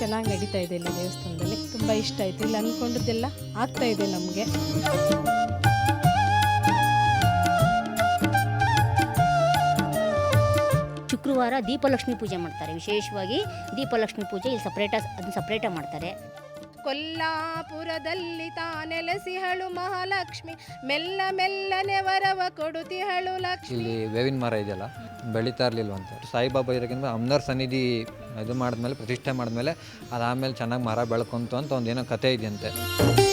ಚೆನ್ನಾಗಿ ನಡೀತಾ ಇದೆ ಇಲ್ಲಿ ದೇವಸ್ಥಾನದಲ್ಲಿ. ತುಂಬ ಇಷ್ಟ ಆಯಿತು. ಇಲ್ಲಿ ಅನ್ಕೊಂಡಿದ್ದೆಲ್ಲ ಆಗ್ತಾ ಇದೆ ನಮಗೆ. ಶುಕ್ರವಾರ ದೀಪಲಕ್ಷ್ಮಿ ಪೂಜೆ ಮಾಡ್ತಾರೆ. ವಿಶೇಷವಾಗಿ ದೀಪಲಕ್ಷ್ಮಿ ಪೂಜೆ ಇಲ್ಲಿ ಸಪ್ರೇಟ್ ಅದನ್ನ ಸಪ್ರೇಟಾಗಿ ಮಾಡ್ತಾರೆ. ಕೊಲ್ಲಾಪುರದಲ್ಲಿ ತಾನೆಲೆಸಿಹಳು ಮಹಾಲಕ್ಷ್ಮಿ. ಮೆಲ್ಲ ಮೆಲ್ಲನೆ ವರವ ಕೊಡುತಿಹಳು ಲಕ್ಷ್ಮಿ. ಇಲ್ಲಿ ಬೇವಿನ ಮರ ಇದೆಯಲ್ಲ? ಬೆಳೀತಾ ಇರಲಿಲ್ವಂತೆ ಸಾಯಿಬಾಬಾ ಇರೋಕ್ಕಿಂತ ಅಮ್ನರ್ ಸನ್ನಿಧಿ ಇದು ಮಾಡಿದ್ಮೇಲೆ, ಪ್ರತಿಷ್ಠೆ ಮಾಡಿದ್ಮೇಲೆ ಅದಾದಮೇಲೆ ಚೆನ್ನಾಗಿ ಮರ ಬೆಳ್ಕೊಂತು ಅಂತ ಒಂದೇನೋ ಕತೆ ಇದೆಯಂತೆ.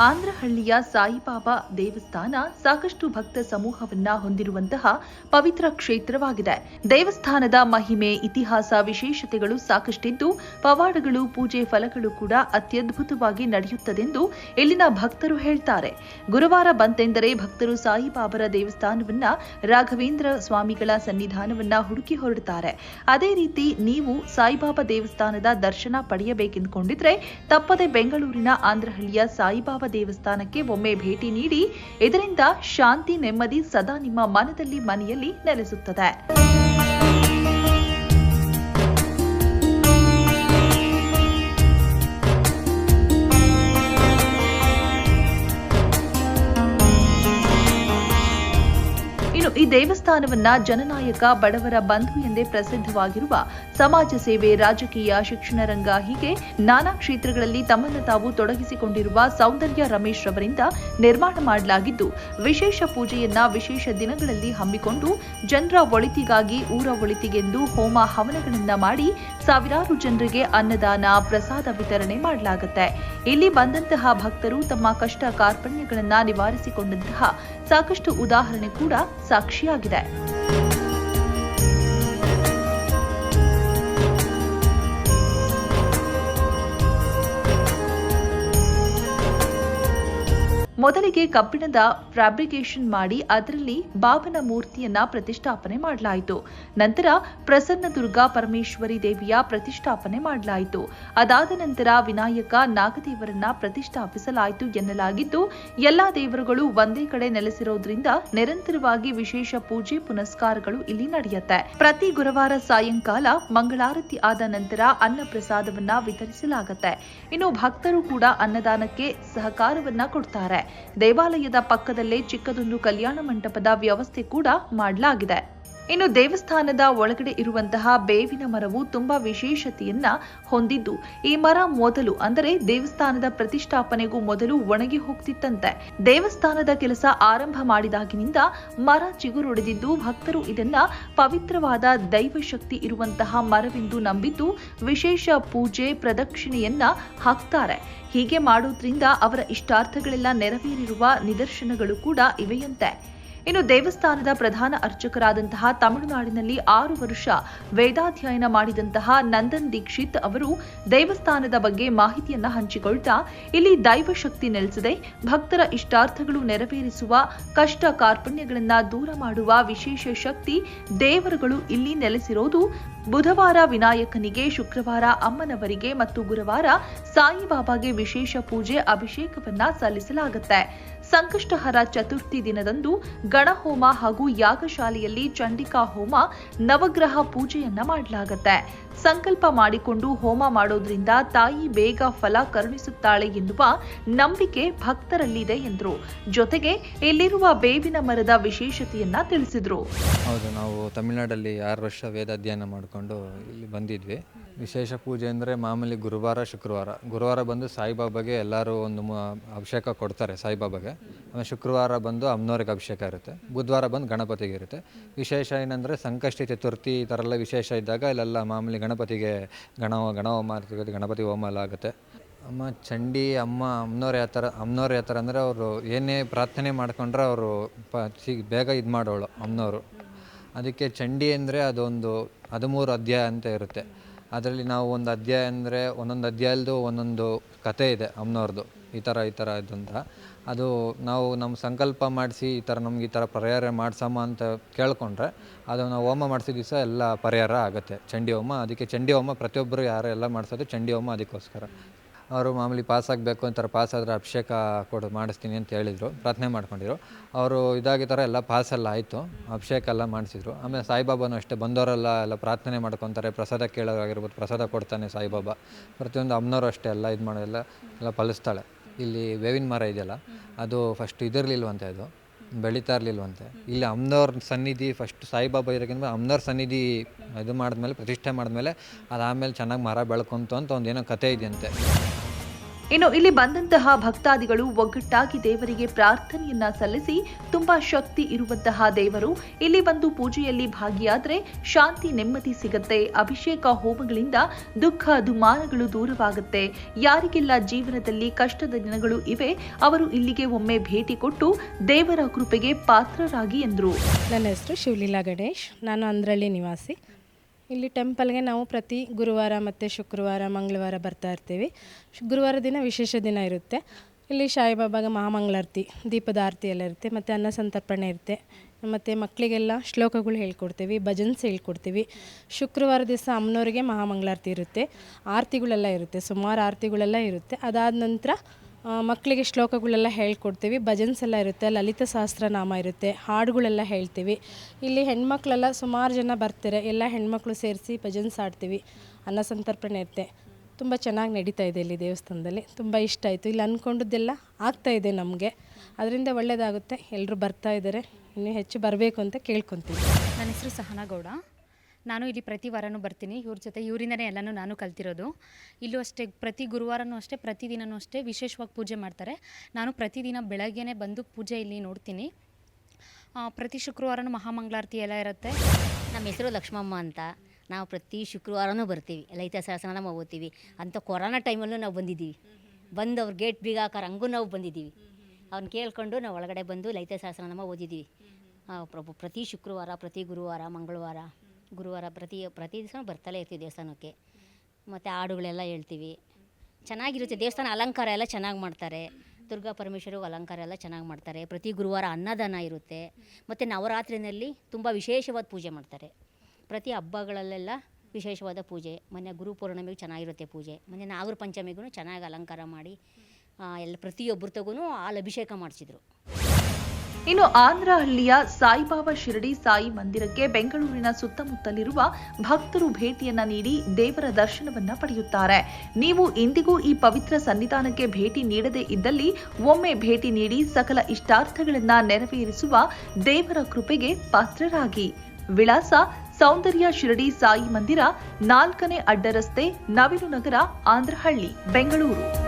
ಆಂಧ್ರಹಳ್ಳಿಯ ಸಾಯಿಬಾಬಾ ದೇವಸ್ಥಾನ ಸಾಕಷ್ಟು ಭಕ್ತ ಸಮೂಹವನ್ನ ಹೊಂದಿರುವಂತಹ ಪವಿತ್ರ ಕ್ಷೇತ್ರವಾಗಿದೆ. ದೇವಸ್ಥಾನದ ಮಹಿಮೆ, ಇತಿಹಾಸ, ವಿಶೇಷತೆಗಳು ಸಾಕಷ್ಟಿದ್ದು, ಪವಾಡಗಳು, ಪೂಜೆ ಫಲಗಳು ಕೂಡ ಅತ್ಯದ್ಭುತವಾಗಿ ನಡೆಯುತ್ತದೆಂದು ಇಲ್ಲಿನ ಭಕ್ತರು ಹೇಳ್ತಾರೆ. ಗುರುವಾರ ಬಂತೆಂದರೆ ಭಕ್ತರು ಸಾಯಿಬಾಬರ ದೇವಸ್ಥಾನವನ್ನ ರಾಘವೇಂದ್ರ ಸ್ವಾಮಿಗಳ ಸನ್ನಿಧಾನವನ್ನ ಹುಡುಕಿ ಹೊರಡುತ್ತಾರೆ ಅದೇ ರೀತಿ ನೀವು ಸಾಯಿಬಾಬಾ ದೇವಸ್ಥಾನದ ದರ್ಶನ ಪಡೆಯಬೇಕೆಂದುಕೊಂಡಿದ್ರೆ ತಪ್ಪದೆ ಬೆಂಗಳೂರಿನ ಆಂಧ್ರಹಳ್ಳಿಯ ಸಾಯಿಬಾಬಾ ದೇವಸ್ಥಾನಕ್ಕೆ ಒಮ್ಮೆ ಭೇಟಿ ನೀಡಿ ಇದರಿಂದ ಶಾಂತಿ ನೆಮ್ಮದಿ ಸದಾ ನಿಮ್ಮ ಮನದಲ್ಲಿ ಮನೆಯಲ್ಲಿ ನೆಲೆಸುತ್ತದೆ. ಈ ದೇವಸ್ಥಾನವನ್ನ ಜನನಾಯಕ ಬಡವರ ಬಂಧು ಎಂದೇ ಪ್ರಸಿದ್ಧವಾಗಿರುವ ಸಮಾಜ ಸೇವೆ, ರಾಜಕೀಯ, ಶಿಕ್ಷಣ ರಂಗ ಹೀಗೆ ನಾನಾ ಕ್ಷೇತ್ರಗಳಲ್ಲಿ ತಮ್ಮನ್ನು ತಾವು ತೊಡಗಿಸಿಕೊಂಡಿರುವ ಸೌಂದರ್ಯ ರಮೇಶ್ ರವರಿಂದ ನಿರ್ಮಾಣ ಮಾಡಲಾಗಿದ್ದು, ವಿಶೇಷ ಪೂಜೆಯನ್ನ ವಿಶೇಷ ದಿನಗಳಲ್ಲಿ ಹಮ್ಮಿಕೊಂಡು ಜನರ ಒಳಿತಿಗಾಗಿ ಊರ ಒಳಿತಿಗೆಂದು ಹೋಮ ಹವನಗಳನ್ನ ಮಾಡಿ ಸಾವಿರಾರು ಜನರಿಗೆ ಅನ್ನದಾನ, ಪ್ರಸಾದ ವಿತರಣೆ ಮಾಡಲಾಗುತ್ತೆ. ಇಲ್ಲಿ ಬಂದಂತಹ ಭಕ್ತರು ತಮ್ಮ ಕಷ್ಟ ಕಾರ್ಪಣ್ಯಗಳನ್ನ ನಿವಾರಿಸಿಕೊಂಡಂತಹ ಸಾಕಷ್ಟು ಉದಾಹರಣೆ ಕೂಡ ಸಾಕ್ಷಿಯಾಗಿದೆ. ಮೊದಲಿಗೆ ಕಬ್ಬಿಣದ ಫ್ಯಾಬ್ರಿಕೇಶನ್ ಮಾಡಿ ಅದರಲ್ಲಿ ಬಾಬನ ಮೂರ್ತಿಯನ್ನ ಪ್ರತಿಷ್ಠಾಪನೆ ಮಾಡಲಾಯಿತು. ನಂತರ ಪ್ರಸನ್ನ ದುರ್ಗಾ ಪರಮೇಶ್ವರಿ ದೇವಿಯ ಪ್ರತಿಷ್ಠಾಪನೆ ಮಾಡಲಾಯಿತು. ಅದಾದ ನಂತರ ವಿನಾಯಕ ನಾಗದೇವರನ್ನ ಪ್ರತಿಷ್ಠಾಪಿಸಲಾಯಿತು ಎನ್ನಲಾಗಿದ್ದು, ಎಲ್ಲಾ ದೇವರುಗಳು ಒಂದೇ ಕಡೆ ನೆಲೆಸಿರೋದ್ರಿಂದ ನಿರಂತರವಾಗಿ ವಿಶೇಷ ಪೂಜೆ ಪುನಸ್ಕಾರಗಳು ಇಲ್ಲಿ ನಡೆಯುತ್ತೆ. ಪ್ರತಿ ಗುರುವಾರ ಸಾಯಂಕಾಲ ಮಂಗಳಾರತಿ ಆದ ನಂತರ ಅನ್ನ ಪ್ರಸಾದವನ್ನ ವಿತರಿಸಲಾಗುತ್ತೆ. ಇನ್ನು ಭಕ್ತರು ಕೂಡ ಅನ್ನದಾನಕ್ಕೆ ಸಹಕಾರವನ್ನ ಕೊಡ್ತಾರೆ. ದೇವಾಲಯದ ಪಕ್ಕದಲ್ಲೇ ಚಿಕ್ಕದೊಂದು ಕಲ್ಯಾಣ ಮಂಟಪದ ವ್ಯವಸ್ಥೆ ಕೂಡ ಮಾಡಲಾಗಿದೆ. ಇನ್ನು ದೇವಸ್ಥಾನದ ಒಳಗಡೆ ಇರುವಂತಹ ಬೇವಿನ ಮರವು ತುಂಬಾ ವಿಶೇಷತೆಯನ್ನ ಹೊಂದಿದ್ದು, ಈ ಮರ ಮೊದಲು ಅಂದರೆ ದೇವಸ್ಥಾನದ ಪ್ರತಿಷ್ಠಾಪನೆಗೂ ಮೊದಲು ಒಣಗಿ ಹೋಗ್ತಿತ್ತಂತೆ. ದೇವಸ್ಥಾನದ ಕೆಲಸ ಆರಂಭ ಮಾಡಿದಾಗಿನಿಂದ ಮರ ಚಿಗುರೊಡೆದಿದ್ದು, ಭಕ್ತರು ಇದನ್ನ ಪವಿತ್ರವಾದ ದೈವಶಕ್ತಿ ಇರುವಂತಹ ಮರವೆಂದು ನಂಬಿದ್ದು, ವಿಶೇಷ ಪೂಜೆ ಪ್ರದಕ್ಷಿಣೆಯನ್ನ ಹಾಕ್ತಾರೆ. ಹೀಗೆ ಮಾಡೋದ್ರಿಂದ ಅವರ ಇಷ್ಟಾರ್ಥಗಳೆಲ್ಲ ನೆರವೇರಿರುವ ನಿದರ್ಶನಗಳು ಕೂಡ ಇವೆಯಂತೆ. ಇನ್ನು ದೇವಸ್ಥಾನದ ಪ್ರಧಾನ ಅರ್ಚಕರಾದಂತಹ ತಮಿಳುನಾಡಿನಲ್ಲಿ ಆರು ವರ್ಷ ವೇದಾಧ್ಯಯನ ಮಾಡಿದಂತಹ ನಂದನ್ ದೀಕ್ಷಿತ್ ಅವರು ದೇವಸ್ಥಾನದ ಬಗ್ಗೆ ಮಾಹಿತಿಯನ್ನ ಹಂಚಿಕೊಳ್ತಾ ಇಲ್ಲಿ ದೈವಶಕ್ತಿ ನೆಲೆಸಿದೆ. ಭಕ್ತರ ಇಷ್ಟಾರ್ಥಗಳು ನೆರವೇರಿಸುವ ಕಷ್ಟ ಕಾರ್ಪಣ್ಯಗಳನ್ನ ದೂರ ಮಾಡುವ ವಿಶೇಷ ಶಕ್ತಿ ದೇವರುಗಳು ಇಲ್ಲಿ ನೆಲೆಸಿರೋದು. ಬುಧವಾರ ವಿನಾಯಕನಿಗೆ, ಶುಕ್ರವಾರ ಅಮ್ಮನವರಿಗೆ ಮತ್ತು ಗುರುವಾರ ಸಾಯಿಬಾಬಾಗೆ ವಿಶೇಷ ಪೂಜೆ, ಅಭಿಷೇಕವನ್ನ ಸಲ್ಲಿಸಲಾಗುತ್ತೆ. ಸಂಕಷ್ಟಹರ ಚತುರ್ಥಿ ದಿನದಂದು ಗಣಹೋಮ ಹಾಗೂ ಯಾಗಶಾಲೆಯಲ್ಲಿ ಚಂಡಿಕಾ ಹೋಮ, ನವಗ್ರಹ ಪೂಜೆಯನ್ನ ಮಾಡಲಾಗುತ್ತೆ. ಸಂಕಲ್ಪ ಮಾಡಿಕೊಂಡು ಹೋಮ ಮಾಡೋದ್ರಿಂದ ತಾಯಿ ಬೇಗ ಫಲ ಕರುಣಿಸುತ್ತಾಳೆ ಎನ್ನುವ ನಂಬಿಕೆ ಭಕ್ತರಲ್ಲಿದೆ ಎಂದರು. ಜೊತೆಗೆ ಇಲ್ಲಿರುವ ಬೇವಿನ ಮರದ ವಿಶೇಷತೆಯನ್ನ ತಿಳಿಸಿದ್ರು. ಹೌದು, ನಾವು ತಮಿಳುನಾಡಲ್ಲಿ ಆರು ವರ್ಷ ವೇದ ಅಧ್ಯಯನ ಮಾಡಿಕೊಂಡು ಇಲ್ಲಿ ಬಂದಿದ್ವಿ. ವಿಶೇಷ ಪೂಜೆ ಅಂದರೆ ಮಾಮೂಲಿ ಗುರುವಾರ, ಶುಕ್ರವಾರ. ಗುರುವಾರ ಬಂದು ಸಾಯಿಬಾಬಾಗೆ ಎಲ್ಲರೂ ಒಂದು ಅಭಿಷೇಕ ಕೊಡ್ತಾರೆ ಸಾಯಿಬಾಬಾಗೆ. ಆಮೇಲೆ ಶುಕ್ರವಾರ ಬಂದು ಅಮ್ನವ್ರಿಗೆ ಅಭಿಷೇಕ ಇರುತ್ತೆ. ಬುಧವಾರ ಬಂದು ಗಣಪತಿಗೆ ಇರುತ್ತೆ. ವಿಶೇಷ ಏನಂದರೆ ಸಂಕಷ್ಟಿ ಚತುರ್ಥಿ, ಈ ಥರ ಎಲ್ಲ ವಿಶೇಷ ಇದ್ದಾಗ ಇಲ್ಲೆಲ್ಲ ಮಾಮೂಲಿ ಗಣಪತಿಗೆ ಗಣ ಗಣ ಹೋಮ ಗಣಪತಿ ಹೋಮ ಎಲ್ಲ ಆಗುತ್ತೆ. ಅಮ್ಮ ಚಂಡಿ, ಅಮ್ಮ, ಅಮ್ಮನವ್ರು ಯಾವ ಥರ, ಅಮ್ಮನವ್ರು ಯಾವ ಥರ ಅಂದರೆ ಅವರು ಏನೇ ಪ್ರಾರ್ಥನೆ ಮಾಡ್ಕೊಂಡ್ರೆ ಅವರು ಬೇಗ ಇದು ಮಾಡೋಳು ಅಮ್ಮನವರು. ಅದಕ್ಕೆ ಚಂಡಿ ಅಂದರೆ ಅದೊಂದು ಹದಿಮೂರು ಅಧ್ಯಾಯ ಅಂತ ಇರುತ್ತೆ. ಅದರಲ್ಲಿ ನಾವು ಒಂದು ಅಧ್ಯಾಯ ಅಂದರೆ ಒಂದೊಂದು ಅಧ್ಯಾಯದ್ದು ಒಂದೊಂದು ಕತೆ ಇದೆ ಅಮ್ಮನವ್ರದ್ದು ಈ ಥರ ಈ ಥರ ಇದು ಅದು ನಾವು ನಮ್ಮ ಸಂಕಲ್ಪ ಮಾಡಿಸಿ ಈ ಥರ ನಮ್ಗೆ ಈ ಥರ ಪರಿಹಾರ ಮಾಡ್ಸಮ್ಮ ಅಂತ ಕೇಳಿಕೊಂಡ್ರೆ ಅದು ನಾವು ಹೋಮ ಮಾಡಿಸಿದ ದಿವಸ ಎಲ್ಲ ಪರಿಹಾರ ಆಗುತ್ತೆ. ಚಂಡಿ ಹೋಮ, ಅದಕ್ಕೆ ಚಂಡಿ ಹೋಮ ಪ್ರತಿಯೊಬ್ಬರು ಯಾರು ಎಲ್ಲ ಮಾಡಿಸೋದು ಚಂಡಿ ಹೋಮ ಅದಕ್ಕೋಸ್ಕರ. ಅವರು ಮಾಮೂಲಿ ಪಾಸ್ ಆಗಬೇಕು ಅಂತಾರೆ ಪಾಸ್ ಆದರೆ ಅಭಿಷೇಕ ಕೊಡು, ಮಾಡಿಸ್ತೀನಿ ಅಂತ ಹೇಳಿದರು, ಪ್ರಾರ್ಥನೆ ಮಾಡ್ಕೊಂಡಿದ್ರು. ಅವರು ಇದಾಗಿ ಥರ ಎಲ್ಲ ಪಾಸ್ ಎಲ್ಲ ಆಯಿತು, ಅಭಿಷೇಕ ಎಲ್ಲ ಮಾಡಿಸಿದ್ರು. ಆಮೇಲೆ ಸಾಯಿಬಾಬಾನು ಅಷ್ಟೇ, ಬಂದವರೆಲ್ಲ ಎಲ್ಲ ಪ್ರಾರ್ಥನೆ ಮಾಡ್ಕೊತಾರೆ, ಪ್ರಸಾದ ಕೇಳೋರಾಗಿರ್ಬೋದು ಪ್ರಸಾದ ಕೊಡ್ತಾನೆ ಸಾಯಿಬಾಬಾ. ಪ್ರತಿಯೊಂದು ಅಮ್ಮನವರು ಅಷ್ಟೇ ಎಲ್ಲ ಇದು ಮಾಡೋದೆಲ್ಲ ಎಲ್ಲ ಫಲಿಸ್ತಾಳೆ ಇಲ್ಲಿ ಬೇವಿನ ಮರ ಇದೆಯಲ್ಲ, ಅದು ಫಸ್ಟ್ ಇದಿರಲಿಲ್ವಂತೆ ಅದು, ಬೆಳೀತಾ ಇರಲಿಲ್ವಂತೆ. ಇಲ್ಲಿ ಅಮ್ನವ್ರ ಸನ್ನಿಧಿ ಫಸ್ಟ್ ಸಾಯಿಬಾಬಾ ಇರೋಕ್ಕಿಂತ ಅಮ್ನವ್ರ ಸನ್ನಿಧಿ ಇದು ಮಾಡಿದ್ಮೇಲೆ, ಪ್ರತಿಷ್ಠೆ ಮಾಡಿದ್ಮೇಲೆ, ಅದಾದಮೇಲೆ ಚೆನ್ನಾಗಿ ಮರ ಬೆಳ್ಕೊಂತು ಅಂತ ಒಂದು ಏನೋ ಕತೆ ಇದೆಯಂತೆ. ಇನ್ನು ಇಲ್ಲಿ ಬಂದಂತಹ ಭಕ್ತಾದಿಗಳು ಒಗ್ಗಟ್ಟಾಗಿ ದೇವರಿಗೆ ಪ್ರಾರ್ಥನೆಯನ್ನ ಸಲ್ಲಿಸಿ ತುಂಬಾ ಶಕ್ತಿ ಇರುವಂತಹ ದೇವರು. ಇಲ್ಲಿ ಬಂದು ಪೂಜೆಯಲ್ಲಿ ಭಾಗಿಯಾದ್ರೆ ಶಾಂತಿ, ನೆಮ್ಮದಿ ಸಿಗತ್ತೆ. ಅಭಿಷೇಕ ಹೋಮಗಳಿಂದ ದುಃಖ ದುಮಾನಗಳು ದೂರವಾಗುತ್ತೆ. ಯಾರಿಗೆಲ್ಲ ಜೀವನದಲ್ಲಿ ಕಷ್ಟದ ದಿನಗಳು ಇವೆ, ಅವರು ಇಲ್ಲಿಗೆ ಒಮ್ಮೆ ಭೇಟಿ ಕೊಟ್ಟು ದೇವರ ಕೃಪೆಗೆ ಪಾತ್ರರಾಗಿ ಎಂದರು. ನನ್ನ ಹೆಸರು ಶಿವಲೀಲಾ ಗಣೇಶ್. ನಾನು ಅಂದ್ರಳ್ಳಿ ನಿವಾಸಿ. ಇಲ್ಲಿ ಟೆಂಪಲ್ಗೆ ನಾವು ಪ್ರತಿ ಗುರುವಾರ ಮತ್ತು ಶುಕ್ರವಾರ, ಮಂಗಳವಾರ ಬರ್ತಾ ಇರ್ತೀವಿ. ಗುರುವಾರ ದಿನ ವಿಶೇಷ ದಿನ ಇರುತ್ತೆ. ಇಲ್ಲಿ ಸಾಯಿಬಾಬಾಗ ಮಹಾಮಂಗಳಾರತಿ, ದೀಪದ ಆರತಿ ಎಲ್ಲ ಇರುತ್ತೆ. ಮತ್ತು ಅನ್ನ ಸಂತರ್ಪಣೆ ಇರುತ್ತೆ. ಮತ್ತು ಮಕ್ಕಳಿಗೆಲ್ಲ ಶ್ಲೋಕಗಳು ಹೇಳ್ಕೊಡ್ತೀವಿ, ಭಜನ್ಸ್ ಹೇಳ್ಕೊಡ್ತೀವಿ. ಶುಕ್ರವಾರ ದಿವಸ ಅಮ್ಮನವ್ರಿಗೆ ಮಹಾಮಂಗಳಾರತಿ ಇರುತ್ತೆ. ಆರತಿಗಳೆಲ್ಲ ಇರುತ್ತೆ, ಸುಮಾರು ಆರತಿಗಳೆಲ್ಲ ಇರುತ್ತೆ. ಅದಾದ ನಂತರ ಮಕ್ಕಳಿಗೆ ಶ್ಲೋಕಗಳೆಲ್ಲ ಹೇಳ್ಕೊಡ್ತೀವಿ. ಭಜನ್ಸ್ ಎಲ್ಲ ಇರುತ್ತೆ, ಲಲಿತ ಸಹಸ್ರನಾಮ ಇರುತ್ತೆ, ಹಾಡುಗಳೆಲ್ಲ ಹೇಳ್ತೀವಿ. ಇಲ್ಲಿ ಹೆಣ್ಮಕ್ಳೆಲ್ಲ ಸುಮಾರು ಜನ ಬರ್ತಾರೆ. ಎಲ್ಲ ಹೆಣ್ಮಕ್ಳು ಸೇರಿಸಿ ಭಜನ್ಸ್ ಆಡ್ತೀವಿ ಅನ್ನ ಸಂತರ್ಪಣೆ ಇರುತ್ತೆ. ತುಂಬ ಚೆನ್ನಾಗಿ ನಡೀತಾ ಇದೆ ಇಲ್ಲಿ ದೇವಸ್ಥಾನದಲ್ಲಿ. ತುಂಬ ಇಷ್ಟ ಆಯಿತು. ಇಲ್ಲಿ ಅಂದ್ಕೊಂಡಿದ್ದೆಲ್ಲ ಆಗ್ತಾ ಇದೆ ನಮಗೆ. ಅದರಿಂದ ಒಳ್ಳೆಯದಾಗುತ್ತೆ ಎಲ್ಲರೂ ಬರ್ತಾ ಇದ್ದಾರೆ. ಇನ್ನೂ ಹೆಚ್ಚು ಬರಬೇಕು ಅಂತ ಕೇಳ್ಕೊತೀವಿ. ನನ್ನ ಹೆಸರು ಸಹನಾ ಗೌಡ ನಾನು ಇಲ್ಲಿ ಪ್ರತಿ ವಾರನೂ ಬರ್ತೀನಿ. ಇವ್ರ ಜೊತೆ ಇವರಿಂದನೇ ಎಲ್ಲನೂ ನಾನು ಕಲ್ತಿರೋದು. ಇಲ್ಲೂ ಅಷ್ಟೇ ಪ್ರತಿ ಗುರುವಾರನೂ ಅಷ್ಟೇ ಪ್ರತಿದಿನವೂ ಅಷ್ಟೇ ವಿಶೇಷವಾಗಿ ಪೂಜೆ ಮಾಡ್ತಾರೆ. ನಾನು ಪ್ರತಿದಿನ ಬೆಳಗ್ಗೆನೇ ಬಂದು ಪೂಜೆ ಇಲ್ಲಿ ನೋಡ್ತೀನಿ. ಪ್ರತಿ ಶುಕ್ರವಾರನೂ ಮಹಾಮಂಗಳಾರತಿ ಎಲ್ಲ ಇರುತ್ತೆ. ನಮ್ಮ ಹೆಸರು ಲಕ್ಷ್ಮಮ್ಮ ಅಂತ. ನಾವು ಪ್ರತಿ ಶುಕ್ರವಾರನೂ ಬರ್ತೀವಿ. ಲಲಿತ ಸಹಸ್ರನಾಮ ಓದ್ತೀವಿ. ಅಂಥ ಕೊರೋನಾ ಟೈಮಲ್ಲೂ ನಾವು ಬಂದಿದ್ದೀವಿ. ಬಂದು ಅವ್ರ ಗೇಟ್ ಬೀಗ ಹಂಗೂ ನಾವು ಬಂದಿದ್ದೀವಿ. ಅವ್ನ ಕೇಳ್ಕೊಂಡು ನಾವು ಒಳಗಡೆ ಬಂದು ಲಲಿತ ಸಹಸ್ರನಾಮ ಓದಿದ್ದೀವಿ. ಪ್ರತಿ ಶುಕ್ರವಾರ, ಪ್ರತಿ ಗುರುವಾರ, ಮಂಗಳವಾರ. ಗುರುವಾರ ಪ್ರತಿ ಪ್ರತಿ ದಿವಸ ಬರ್ತಲೇ ಇರ್ತೀವಿ ದೇವಸ್ಥಾನಕ್ಕೆ. ಮತ್ತು ಹಾಡುಗಳೆಲ್ಲ ಹೇಳ್ತೀವಿ. ಚೆನ್ನಾಗಿರುತ್ತೆ ದೇವಸ್ಥಾನ ಅಲಂಕಾರ ಎಲ್ಲ ಚೆನ್ನಾಗಿ ಮಾಡ್ತಾರೆ. ದುರ್ಗಾ ಪರಮೇಶ್ವರಿ ಅಲಂಕಾರ ಎಲ್ಲ ಚೆನ್ನಾಗಿ ಮಾಡ್ತಾರೆ. ಪ್ರತಿ ಗುರುವಾರ ಅನ್ನದಾನ ಇರುತ್ತೆ. ಮತ್ತು ನವರಾತ್ರಿನಲ್ಲಿ ತುಂಬ ವಿಶೇಷವಾದ ಪೂಜೆ ಮಾಡ್ತಾರೆ. ಪ್ರತಿ ಹಬ್ಬಗಳಲ್ಲೆಲ್ಲ ವಿಶೇಷವಾದ ಪೂಜೆ. ಮೊನ್ನೆ ಗುರು ಪೌರ್ಣಮಿಗೂ ಚೆನ್ನಾಗಿರುತ್ತೆ ಪೂಜೆ. ಮೊನ್ನೆ ನಾಗರ ಪಂಚಮಿಗೂ ಚೆನ್ನಾಗಿ ಅಲಂಕಾರ ಮಾಡಿ ಎಲ್ಲ ಪ್ರತಿಯೊಬ್ಬರ ತಗೂ ಹಾಲು ಅಭಿಷೇಕ ಮಾಡಿಸಿದ್ರು. ಇನ್ನು ಆಂಧ್ರಹಳ್ಳಿಯ ಸಾಯಿಬಾಬಾ ಶಿರಡಿ ಸಾಯಿ ಮಂದಿರಕ್ಕೆ ಬೆಂಗಳೂರಿನ ಸುತ್ತಮುತ್ತಲಿರುವ ಭಕ್ತರು ಭೇಟಿಯನ್ನ ನೀಡಿ ದೇವರ ದರ್ಶನವನ್ನ ಪಡೆಯುತ್ತಾರೆ. ನೀವು ಇಂದಿಗೂ ಈ ಪವಿತ್ರ ಸನ್ನಿಧಾನಕ್ಕೆ ಭೇಟಿ ನೀಡದೇ ಇದ್ದಲ್ಲಿ ಒಮ್ಮೆ ಭೇಟಿ ನೀಡಿ ಸಕಲ ಇಷ್ಟಾರ್ಥಗಳನ್ನ ನೆರವೇರಿಸುವ ದೇವರ ಕೃಪೆಗೆ ಪಾತ್ರರಾಗಿ. ವಿಳಾಸ ಸೌಂದರ್ಯ ಶಿರಡಿ ಸಾಯಿ ಮಂದಿರ ನಾಲ್ಕನೇ ಅಡ್ಡರಸ್ತೆ ನವಿಲು ನಗರ ಆಂಧ್ರಹಳ್ಳಿ, ಬೆಂಗಳೂರು.